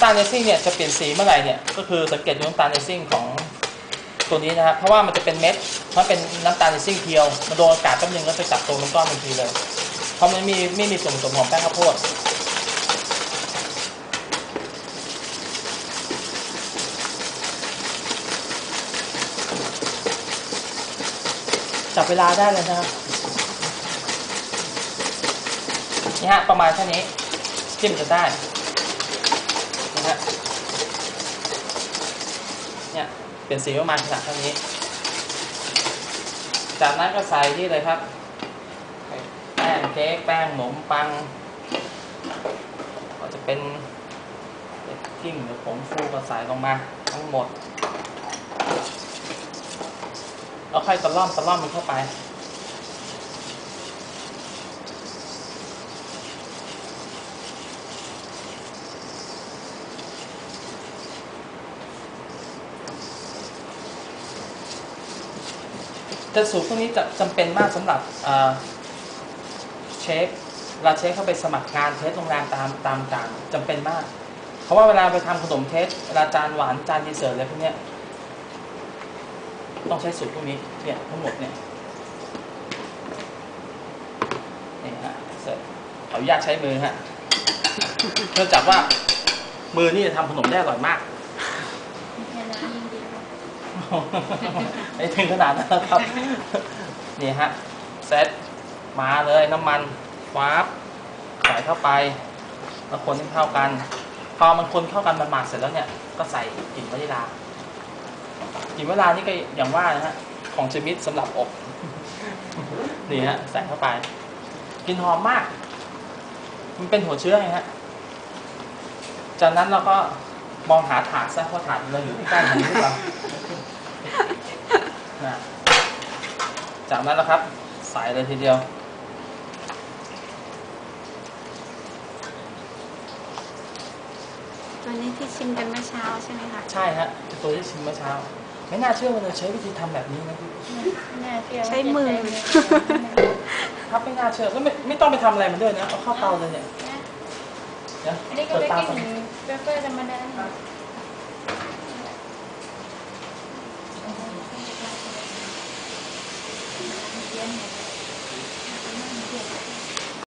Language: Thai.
ำตาลเนซิ่งเนี่ยจะเปลี่ยนสีเมื่อไหร่เนี่ยก็คือสังเกตดูน้ำตาลเนซิ่งของตัวนี้นะครับเพราะว่ามันจะเป็นเม็ดมันเป็นน้ำตาลเนซิ่งเพียวมันโดนอากาศแป๊บนึงก็จะจับตัวเป็นก้อนทันทีเลย เพราะมันม่มีไม่มีส่วนผสมของแป้งข้าวโพดจับเวลาได้เลยนะครับนี่ฮะประมาณแค่นี้จิ้มจะได้ นะฮะเนี่ยเปลี่ยนสีประมาณขนาดเท่านี้ จากนั้นก็ใส่ที่เลยครับ แป้งเค้กแป้งขนมปังก็จะเป็นเกทิ้งหรือผงฟูก็ใส่ลงมาทั้งหมดแล้วค่อยตะล่อมตะล่อมมันเข้าไป แต่สูตรพวกนี้จะจำเป็นมากสำหรับเอ่อเชฟเวลาเชฟเข้าไปสมัครงานเทสโรงแรมตามตามต่างจำเป็นมาก เพราะว่าเวลาไปทำขนมเทสเวลาจานหวานจานดีเซอร์อะไรพวกนี้ต้องใช้สูตรพวกนี้เนี่ยทั้งหมดเนี่ยนี่ฮะเสร็จขออนุญาตใช้มือฮะเนื่องจากว่ามือนี่จะทำขนมได้อร่อยมาก แค่นั้นยิ่งดีกว่า ไม่ถึงขนาดนั้นนะครับ นี่ฮะเซตมาเลยน้ำมันฟ้าบใส่เข้าไปแล้วคนให้เข้ากัน พอมันคนเข้ากันมันหมาดเสร็จแล้วเนี่ย ก็ใส่กลิ่นวานิลากลิ่นวานิลานี่ก็อย่างว่านะฮะของชมิดสำหรับอบนี่ฮะใส่เข้าไปกลิ่นหอมมาก มันเป็นหัวเชื้อไงฮะจากนั้นเราก็มองหาถาดซะว่าะถาดเราอยู่ที่ใกล้ไหนหรือเปล่า นะ จากนั้นนะครับ ใส่เลยทีเดียว ตัวนี้ที่ชิมกันเมื่อเช้าใช่ไหมคะใช่ฮะตัวที่ชิมเมื่อเช้า ไม่น่าเชื่อว่าเราใช้วิธีทำแบบนี้นะพี่ไม่น่าเชื่อว่าใช้มือจะใช้ครับไม่น่าเชื่อแล้วไม่ไม่ต้องไปทำอะไรมันด้วยนะเอาเข้าเตาเลยเนี่ยนะเดี๋ยวอันนี้ก็เปิดเบกเตากิ้งก่อนเปเปอร์ธรรมดา เนี่ยน